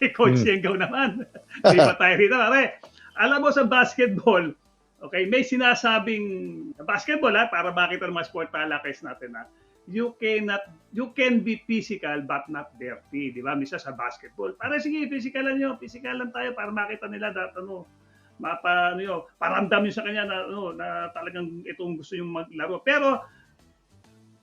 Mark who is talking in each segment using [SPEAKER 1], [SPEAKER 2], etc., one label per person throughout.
[SPEAKER 1] Kay Coach. Yengaw naman. Di ba tayo rito? Pare, alam mo sa basketball, okay, may sinasabing basketball ha, para makita ng mga sport palakis natin ha. You cannot, you can be physical but not dirty, di ba? Misa sa basketball. Para sige, physikalan nyo, physikalan tayo para makita nila dat, ano, mapa, ano yun, paramdam nyo sa kanya na, ano, na talagang itong gusto yung maglaro. Pero,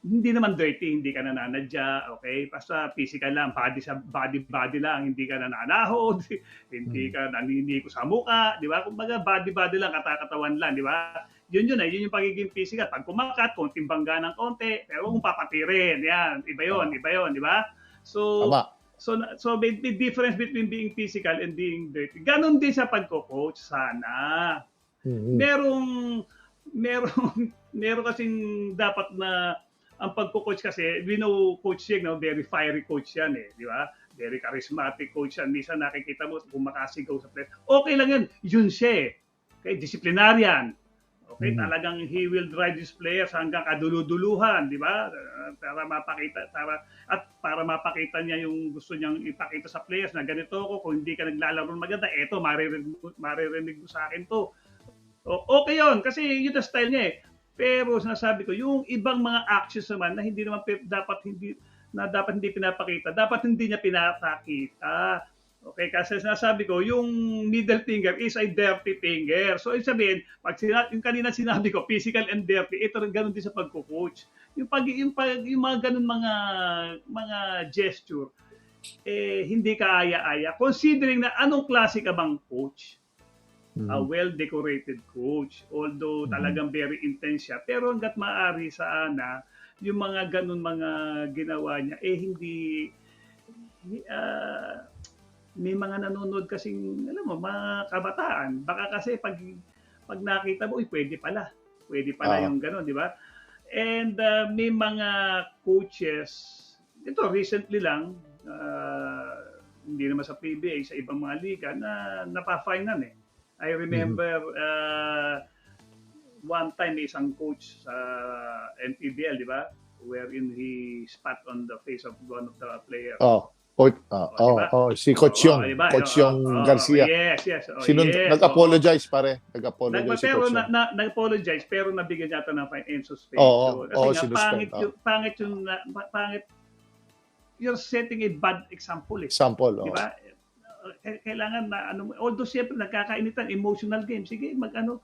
[SPEAKER 1] hindi naman dirty, hindi ka nananadya, okay? Basta physical lang, body sa body body lang, hindi ka nananahod, hindi ka naniniko sa muka, di ba? Kumbaga body body lang, katakatawan lang, di ba? Yun yun eh, yun yung pagiging physical. Pag kumakat, konting bangga ng konti, pero kung papatirin, yan, iba yun, iba yun, di ba? So,
[SPEAKER 2] Tama.
[SPEAKER 1] So, so may, may difference between being physical and being dirty. Ganon din sa pagko-coach sana.
[SPEAKER 2] Mhm.
[SPEAKER 1] Merong merong meron kasing dapat na ang pagko-coach kasi, we know Coach Yeng, no, very fiery coach yan eh, di ba? Very charismatic coach yan. Minsan nakikita mo, kumakasigaw sa player. Okay lang yan. Yun siya eh. Okay, disciplinarian. Okay,
[SPEAKER 2] Mhm.
[SPEAKER 1] talagang he will drive his players hanggang kaduluduluhan, di ba? Para mapakita, para, at para mapakita niya yung gusto niyang ipakita sa players na ganito ako, kung hindi ka naglalaro maganda, eto, maririnig, maririnig mo sa akin to. O, okay yun, kasi yun ang style niya eh. Pero sinasabi ko, yung ibang mga actions naman na hindi naman dapat hindi na dapat hindi pinapakita, dapat hindi niya pinapakita. Okay, kasi sinasabi ko, yung middle finger is a dirty finger. So, ibig sabihin, pag sina, yung kanina sinabi ko, physical and dirty, ito rin ganun din sa pagko-coach. Yung, pag, yung, pag, yung mga ganun mga, mga gesture, eh, hindi ka aya-aya. Considering na anong klase ka bang coach?
[SPEAKER 2] Mhm.
[SPEAKER 1] a well-decorated coach. Although
[SPEAKER 2] Mhm.
[SPEAKER 1] talagang very intense siya. Pero hanggat maaari sa Ana, yung mga ganun mga ginawa niya, eh hindi, ah, may mga nanonood kasing, alam mo, mga kabataan. Baka kasi pag, pag nakita mo, uy, pwede pala. Pwede pala
[SPEAKER 2] Oo.
[SPEAKER 1] yung ganun, di ba? And ah, may mga coaches, ito recently lang, ah, hindi naman sa PBA, sa ibang mga liga, na napafainan eh. I remember uh, one time may isang coach sa NPBL, di ba? Wherein he spat on the face of one of the players.
[SPEAKER 2] Oh, coach, oh,
[SPEAKER 1] Oh,
[SPEAKER 2] oh,
[SPEAKER 1] diba?
[SPEAKER 2] oh, si Coach Yong,
[SPEAKER 1] Oh, diba?
[SPEAKER 2] Coach
[SPEAKER 1] Oh,
[SPEAKER 2] Yong
[SPEAKER 1] oh,
[SPEAKER 2] Garcia.
[SPEAKER 1] Yes, yes. Oh,
[SPEAKER 2] Sinun-
[SPEAKER 1] yes.
[SPEAKER 2] nag-apologize pare,
[SPEAKER 1] Oh.
[SPEAKER 2] nag-apologize
[SPEAKER 1] Nagpa,
[SPEAKER 2] si
[SPEAKER 1] pero
[SPEAKER 2] Coach
[SPEAKER 1] na,
[SPEAKER 2] Yong.
[SPEAKER 1] na, nag-apologize pero nabigyan yata ng fine and.
[SPEAKER 2] Oo,
[SPEAKER 1] Kasi
[SPEAKER 2] oo,
[SPEAKER 1] nga
[SPEAKER 2] sinuspend,
[SPEAKER 1] pangit
[SPEAKER 2] oo.
[SPEAKER 1] yung pangit yung pangit you're setting a bad example eh.
[SPEAKER 2] Example, oh.
[SPEAKER 1] Di ba? K- Kailangan na ano, although siyempre nagkakainitan, emotional game. Sige, mag ano,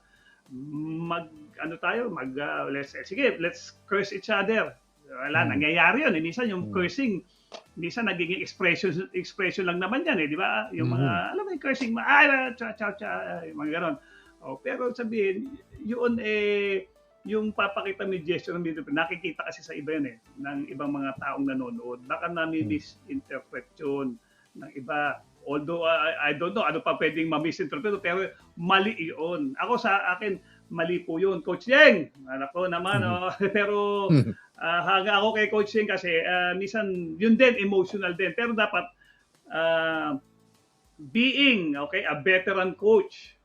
[SPEAKER 1] mag ano tayo, mag uh, let's sige, let's curse each other. Wala
[SPEAKER 2] Hmm.
[SPEAKER 1] nangyayari 'yun. Eh, minsan yung
[SPEAKER 2] Hmm.
[SPEAKER 1] cursing minsan nagiging expression expression lang naman yan eh, di ba? Yung mga,
[SPEAKER 2] Mhm.
[SPEAKER 1] alam mo yung cursing, ma- ah, cha, cha, cha, yung mga ganon. Oh, pero sabihin, yun eh, yung papakita yung gesture ng video, nakikita kasi sa iba yun eh, ng ibang mga taong nanonood. Baka nami-misinterpret yun ng iba. Although, I, I don't know, ano pa pwedeng ma-misinterpret, pero mali yun. Ako sa akin, mali po yun. Coach Yeng, anak ko naman, oh. pero ah, haga ako kay Coach Yeng kasi ah, minsan, yun din, emotional din. Pero dapat, ah, being, okay, a veteran coach,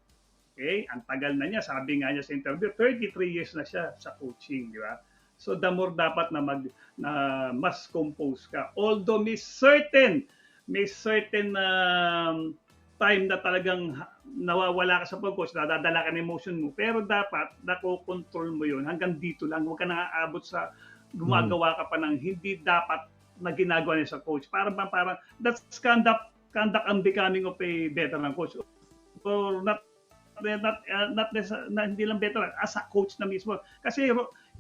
[SPEAKER 1] okay, ang tagal na niya, sabi nga niya sa interview, 33 years na siya sa coaching, di ba? So the more dapat na mag na mas compose ka. Although may certain may certain um, time na talagang nawawala ka sa pag-coach, nadadala ka ng emotion mo, pero dapat nako-control mo yun. Hanggang dito lang. Huwag ka na aabot sa gumagawa ka pa ng hindi dapat na ginagawa niya sa coach. Para ba parang that's conduct conduct and becoming of a veteran coach. Or not not uh, not necessarily, na hindi lang veteran as a coach na mismo. Kasi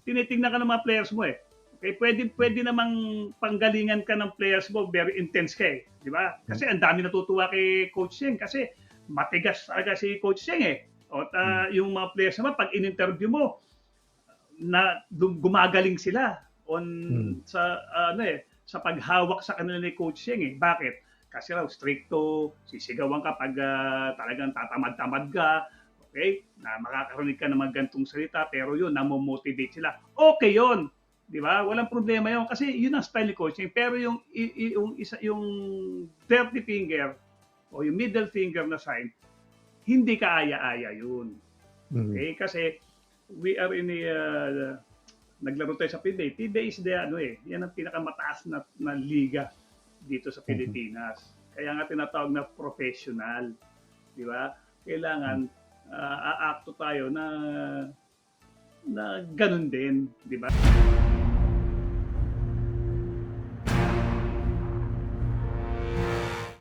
[SPEAKER 1] tinitingnan ka ng mga players mo eh Okay, pwede pwede namang panggalingan ka ng players mo, very intense ka eh, di ba? Kasi ang dami natutuwa kay Coach Seng kasi matigas talaga si Coach Seng eh. O ta, yung mga players naman pag in-interview mo na gumagaling sila on
[SPEAKER 2] Hmm.
[SPEAKER 1] sa ano eh sa paghawak sa kanila ni Coach Seng eh. Bakit? Kasi raw stricto, sisigawan ka pag ah, talagang tatamad-tamad ka, okay? Na makakarinig ka ng mga gantong salita, pero yun, namomotivate sila. Okay yun, di ba? Walang problema yun. Kasi yun ang style ni coaching. Pero yung, yung, isa, yung dirty finger o yung middle finger na sign, hindi ka aya-aya yun.
[SPEAKER 2] Mhm.
[SPEAKER 1] Okay? Kasi we are in a, uh, naglaro tayo sa PBA. PBA is the, ano eh, yan ang pinakamataas na, na liga dito sa Pilipinas. Kaya nga tinatawag na professional. Di ba? Kailangan ah, aakto tayo na na ganun din, di ba?